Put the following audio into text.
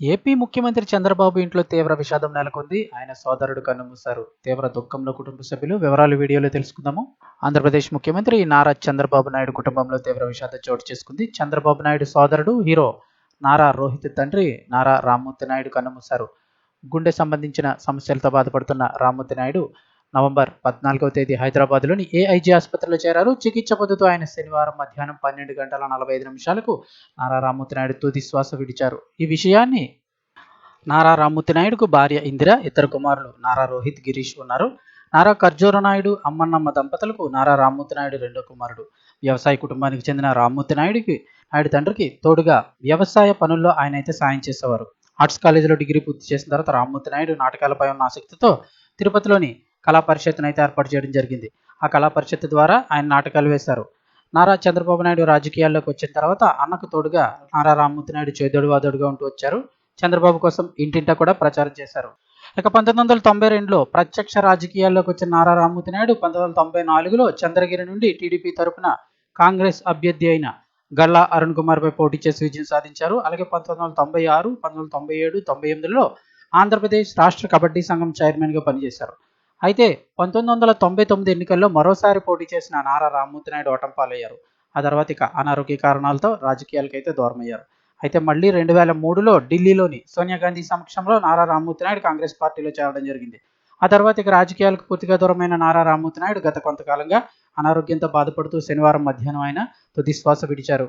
AP ముఖ్యమంత్రి చంద్రబాబు ఇంట్లో తీవ్ర విషాదం నెలకొంది. ఆయన సోదరుడు కన్నుమూశారు తీవ్ర దుఃఖంలో కుటుంబ సభ్యులు వివరాలు వీడియోలో తెలుసుకుందాము. ఆంధ్రప్రదేశ్ ముఖ్యమంత్రి నారా చంద్రబాబు నాయుడు కుటుంబంలో తీవ్ర విషాదం చోటు చేసుకుంది. చంద్రబాబు నాయుడు సోదరుడు హీరో నారా రోహిత్ తండ్రి నారా రామ్మూర్తి నాయుడు కన్నుమూశారు గుండె సంబంధించిన సమస్యలతో బాధపడుతున్న రామ్మూర్తి నాయుడు నవంబర్ పద్నాలుగవ తేదీ హైదరాబాద్లోని ఏఐజీ ఆసుపత్రిలో చేరారు. చికిత్స పొందుతూ ఆయన శనివారం మధ్యాహ్నం పన్నెండు గంటల నలభై ఐదు నిమిషాలకు నారా రామ్మూర్తి నాయుడు తుది శ్వాస విడిచారు. ఈ విషయాన్ని నారా రామ్మూర్తి నాయుడుకు భార్య ఇందిర ఇద్దరు కుమారులు నారా రోహిత్ గిరీష్ ఉన్నారు. నారా ఖర్జూర నాయుడు అమ్మన్నమ్మ దంపతులకు నారా రామ్మూర్తి నాయుడు రెండో కుమారుడు. వ్యవసాయ కుటుంబానికి చెందిన రామ్మూర్తి నాయుడికి నాయుడు తండ్రికి తోడుగా వ్యవసాయ పనుల్లో ఆయన అయితే సాయం చేసేవారు. ఆర్ట్స్ కాలేజీలో డిగ్రీ పూర్తి చేసిన తర్వాత రామ్మూర్తి నాయుడు నాటకాలపై ఉన్న ఆసక్తితో తిరుపతిలోని కళా పరిషత్ను అయితే ఏర్పాటు చేయడం జరిగింది. ఆ కళా పరిషత్ ద్వారా ఆయన నాటకాలు వేశారు. నారా చంద్రబాబు నాయుడు రాజకీయాల్లోకి వచ్చిన తర్వాత అన్నకు తోడుగా నారా రామ్మూర్తి నాయుడు చేదోడు వాదోడుగా ఉంటూ వచ్చారు. చంద్రబాబు కోసం ఇంటింటా కూడా ప్రచారం చేశారు. ఇక పంతొమ్మిది వందల తొంభై రెండులో ప్రత్యక్ష రాజకీయాల్లోకి వచ్చిన నారా రామ్మూర్తి నాయుడు పంతొమ్మిది వందల తొంభై నాలుగులో చంద్రగిరి నుండి టీడీపీ తరపున కాంగ్రెస్ అభ్యర్థి అయిన గల్లా అరుణ్ కుమార్పై పోటీ చేసి విజయం సాధించారు. అలాగే పంతొమ్మిది వందల తొంభై ఆరు పంతొమ్మిది వందల తొంభై ఏడు తొంభై ఎనిమిదిలో ఆంధ్రప్రదేశ్ రాష్ట్ర కబడ్డీ సంఘం చైర్మన్గా పనిచేశారు. అయితే పంతొమ్మిది వందల తొంభై తొమ్మిది ఎన్నికల్లో మరోసారి పోటీ చేసిన నారా రామ్మూర్తి నాయుడు ఓటమి పాలయ్యారు ఆ తర్వాత ఇక అనారోగ్య కారణాలతో రాజకీయాలకైతే దూరమయ్యారు. అయితే మళ్ళీ రెండు వేల మూడులో ఢిల్లీలోని సోనియా గాంధీ సమక్షంలో నారా రామ్మూర్తి నాయుడు కాంగ్రెస్ పార్టీలో చేరడం జరిగింది. ఆ తర్వాత ఇక రాజకీయాలకు పూర్తిగా దూరమైన నారా రామ్మూర్తి నాయుడు గత కొంతకాలంగా అనారోగ్యంతో బాధపడుతూ శనివారం మధ్యాహ్నం ఆయన తుది శ్వాస విడిచారు.